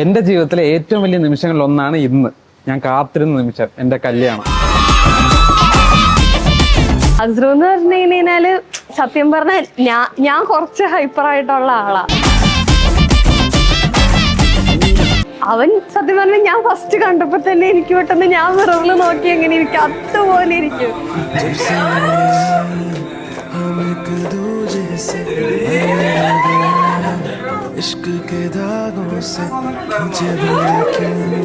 എന്റെ ജീവിതത്തിലെ ഏറ്റവും വലിയ നിമിഷങ്ങളിൽ ഒന്നാണ് ഇന്ന്. ഞാൻ കാത്തിരുന്ന നിമിഷം. എന്റെ കല്യാണം. അസ്രു എന്ന് പറഞ്ഞു കഴിഞ്ഞാൽ സത്യം പറഞ്ഞാൽ ഞാൻ ഞാൻ കുറച്ച് ഹൈപ്പർ ആയിട്ടുള്ള ആളാ. അവൻ സത്യം പറഞ്ഞാൽ ഞാൻ ഫസ്റ്റ് കണ്ടപ്പോ തന്നെ എനിക്ക് പെട്ടെന്ന് ഞാൻ വിറവിൽ നോക്കി എങ്ങനെ ഇരിക്കും. അതുപോലെ ഇരിക്കും. इश्क के धागों से मुझे भला क्यों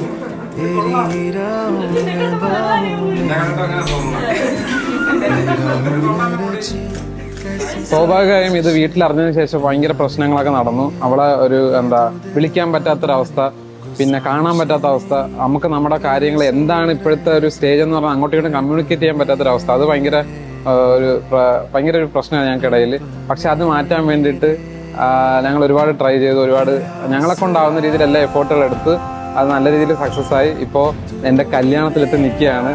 तेरी राहों में बाहों में लगाऊं रची कैसी സ്വാഭാവികമായും ഇത് വീട്ടിൽ അറിഞ്ഞതിന് ശേഷം ഭയങ്കര പ്രശ്നങ്ങളൊക്കെ നടന്നു അവളെ ഒരു എന്താ വിളിക്കാൻ പറ്റാത്തൊരവസ്ഥ പിന്നെ കാണാൻ പറ്റാത്ത അവസ്ഥ നമുക്ക് നമ്മുടെ കാര്യങ്ങൾ എന്താണ് ഇപ്പോഴത്തെ ഒരു സ്റ്റേജ് എന്ന് പറഞ്ഞാൽ അങ്ങോട്ടും ഇങ്ങോട്ടും കമ്മ്യൂണിക്കേറ്റ് ചെയ്യാൻ പറ്റാത്തൊരവസ്ഥ അത് ഭയങ്കര ആ, ഒരു പ്ര- ഭയങ്കര ഒരു പ്രശ്നമാണ് ഞങ്ങൾക്കിടയിൽ പക്ഷെ അത് മാറ്റാൻ വേണ്ടിയിട്ട് ആ, ഞങ്ങൾ ഒരുപാട് ട്രൈ ചെയ്തു ഒരുപാട് ഞങ്ങളെ കൊണ്ടാവുന്ന രീതിയിൽ എല്ലാ എഫോർട്ടുകൾ എടുത്ത് അത് നല്ല രീതിയിൽ സക്സസ് ആയി. ഇപ്പോൾ എന്റെ കല്യാണത്തിലെത്തി നിൽക്കുകയാണ്.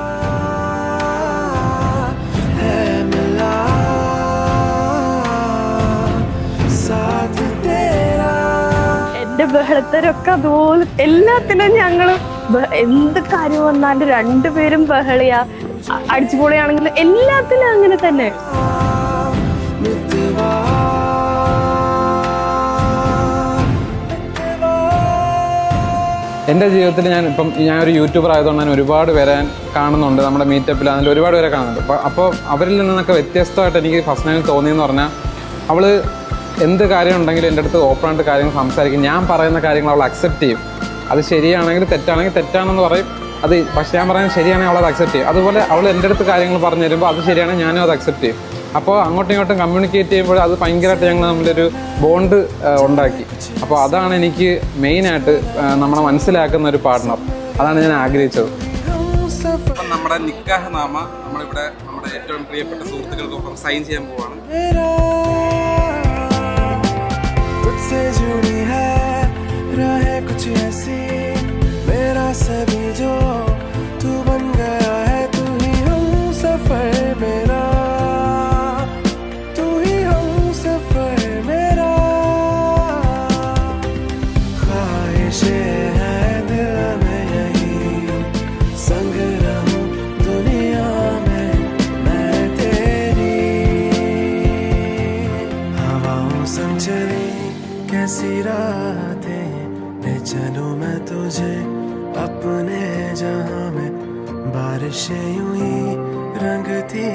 എന്റെ ബഹളത്തരൊക്കെ അതുപോലെ എല്ലാത്തിനും ഞങ്ങളും എന്ത് കാര്യം വന്നാലും രണ്ടുപേരും ബഹളിയാ. അടിച്ചുപൊളിയാണെങ്കിലും എല്ലാത്തിനും അങ്ങനെ തന്നെ. എന്റെ ജീവിതത്തിൽ ഞാൻ ഇപ്പം ഞാൻ ഒരു യൂട്യൂബർ ആയതുകൊണ്ട് ഞാൻ ഒരുപാട് പേരെ കാണുന്നുണ്ട്. നമ്മുടെ മീറ്റപ്പിൽ അതിൽ ഒരുപാട് പേരെ കാണുന്നുണ്ട്. അപ്പോൾ അപ്പോൾ അവരിൽ നിന്നൊക്കെ വ്യത്യസ്തമായിട്ട് എനിക്ക് ഫസ്റ്റ് ടൈം തോന്നിയെന്ന് പറഞ്ഞാൽ അവൾ എന്ത് കാര്യം ഉണ്ടെങ്കിലും എന്റെ അടുത്ത് ഓപ്പണായിട്ട് കാര്യങ്ങൾ സംസാരിക്കും. ഞാൻ പറയുന്ന കാര്യങ്ങൾ അവൾ അക്സെപ്റ്റ് ചെയ്യും. അത് ശരിയാണെങ്കിൽ തെറ്റാണെങ്കിൽ തെറ്റാണെന്ന് പറയും. അത് പക്ഷേ ഞാൻ പറയുന്നത് ശരിയാണെങ്കിൽ അവൾ അത് അക്സെപ്റ്റ് ചെയ്യും. അതുപോലെ അവൾ എന്റെ അടുത്ത് കാര്യങ്ങൾ പറഞ്ഞു തരുമ്പോൾ അത് ശരിയാണെങ്കിൽ ഞാനും അത് അക്സെപ്റ്റ് ചെയ്യും. അപ്പോൾ അങ്ങോട്ടും ഇങ്ങോട്ടും കമ്മ്യൂണിക്കേറ്റ് ചെയ്യുമ്പോൾ അത് ഭയങ്കരമായിട്ട് ഞങ്ങൾ നമ്മളൊരു ബോണ്ട് ഉണ്ടാക്കി. അപ്പോൾ അതാണ് എനിക്ക് മെയിനായിട്ട് നമ്മളെ മനസ്സിലാക്കുന്ന ഒരു പാർട്ട്ണർ അതാണ് ഞാൻ ആഗ്രഹിച്ചത്. നമ്മുടെ നിക്കാഹ് നാമ നമ്മളിവിടെ നമ്മുടെ ഏറ്റവും പ്രിയപ്പെട്ട സുഹൃത്തുക്കൾക്കൊപ്പം സൈൻ ചെയ്യാൻ പോവാണ്. ख्वाहिशें हैं कैसी रातें ले मैं तुझे अपने जहाँ में बारिशें यूँ ही रंगती